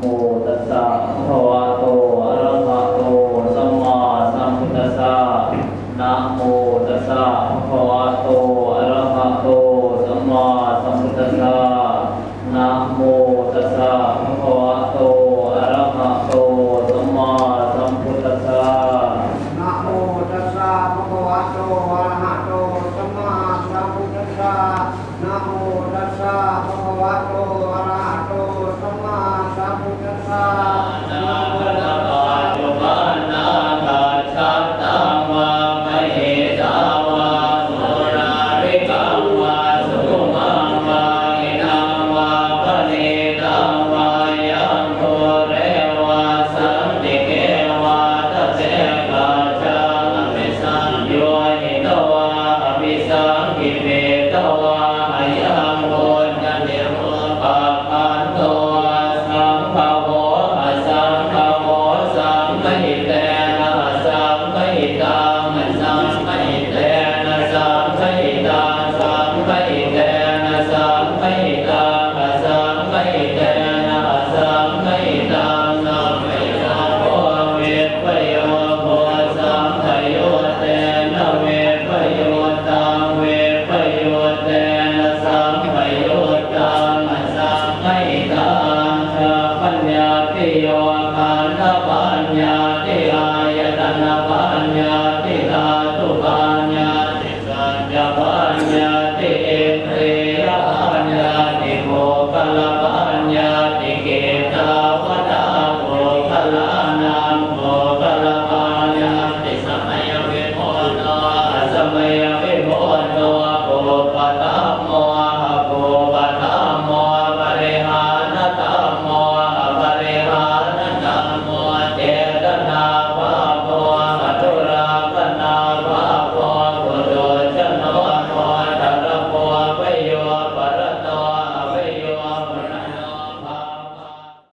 โมตัสสะภะวะโตอะระหะโตสัมมาสัมพุทธัสสะนะโมตัสสะภะวะโตอะระหะโตสัมมาสัมพุทธัสสะนะโมตัสสะภะวะโตอะระหะโตสัมมาสัมพุทธัสสะนะโมตัสสะภะวะโต ญาติอายตนะปัญญาติตาตุปัญญาติสัญญปัญญาติเอเปรยปัญญาติโมกลปัญญาติเกตาวัตาโมกลานามโมกลปัญญาติสมัยเวโพนาสมัย